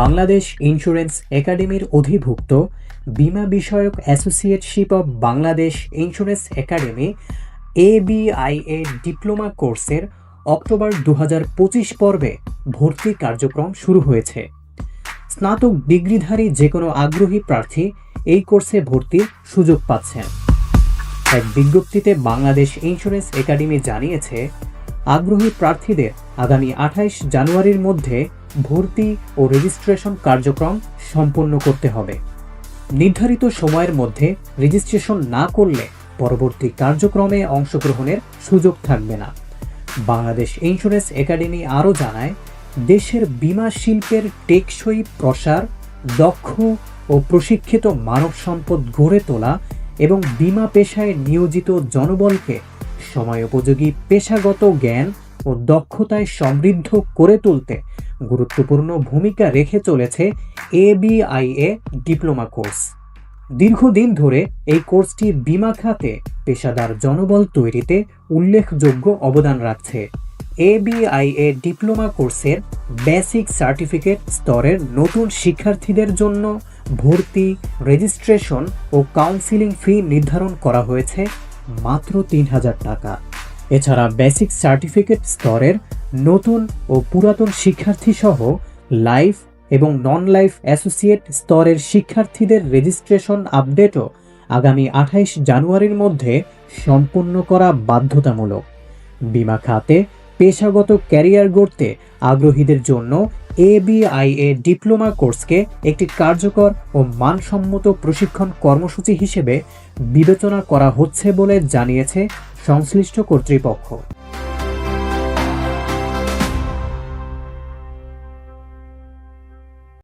Bangladesh insurance একাডেমির অধিভুক্ত বীমা বিষয়ক associateship of Bangladesh insurance academy ABIA diploma কোর্সের অক্টোবর দু পর্বে ভর্তি কার্যক্রম শুরু হয়েছে। স্নাতক ডিগ্রিধারী যে কোনো আগ্রহী প্রার্থী এই কোর্সে ভর্তির সুযোগ পাচ্ছেন। এক বিজ্ঞপ্তিতে বাংলাদেশ ইন্স্যুরেন্স একাডেমি জানিয়েছে, আগ্রহী প্রার্থীদের আগামী আঠাইশ জানুয়ারির মধ্যে ভর্তি ও রেজিস্ট্রেশন কার্যক্রম সম্পন্ন করতে হবে। নির্ধারিত সময়ের মধ্যে রেজিস্ট্রেশন না করলে পরবর্তী কার্যক্রমে অংশগ্রহণের সুযোগ থাকবে না। বাংলাদেশ ইন্স্যুরেন্স একাডেমি আরও জানায়, দেশের বীমা শিল্পের টেকসই প্রসার, দক্ষ ও প্রশিক্ষিত মানব সম্পদ গড়ে তোলা এবং বীমা পেশায় নিয়োজিত জনবলকে সময়োপযোগী পেশাগত জ্ঞান ও দক্ষতায় সমৃদ্ধ করে তুলতে গুরুত্বপূর্ণ ভূমিকা রেখে চলেছে এ এবিআইএ ডিপ্লোমা কোর্স। দীর্ঘদিন ধরে এই কোর্সটি বীমা খাতে পেশাদার জনবল তৈরিতে উল্লেখযোগ্য অবদান রাখছে। এ এবিআইএ ডিপ্লোমা কোর্সের বেসিক সার্টিফিকেট স্তরের নতুন শিক্ষার্থীদের জন্য ভর্তি, রেজিস্ট্রেশন ও কাউন্সিলিং ফি নির্ধারণ করা হয়েছে মাত্র তিন হাজার টাকা। এছাড়া বেসিক সার্টিফিকেট স্তরের নতুন ও পুরাতন শিক্ষার্থী সহ লাইফ এবং নন লাইফ অ্যাসোসিয়েট স্তরের শিক্ষার্থীদের রেজিস্ট্রেশন আপডেটও আগামী আঠাইশ জানুয়ারির মধ্যে সম্পূর্ণ করা বাধ্যতামূলক। বিমা খাতে পেশাগত ক্যারিয়ার গড়তে আগ্রহীদের জন্য এবিআইএ ডিপ্লোমা কোর্সকে একটি কার্যকর ও মানসম্মত প্রশিক্ষণ কর্মসূচি হিসেবে বিবেচনা করা হচ্ছে বলে জানিয়েছে সংশ্লিষ্ট কর্তৃপক্ষ।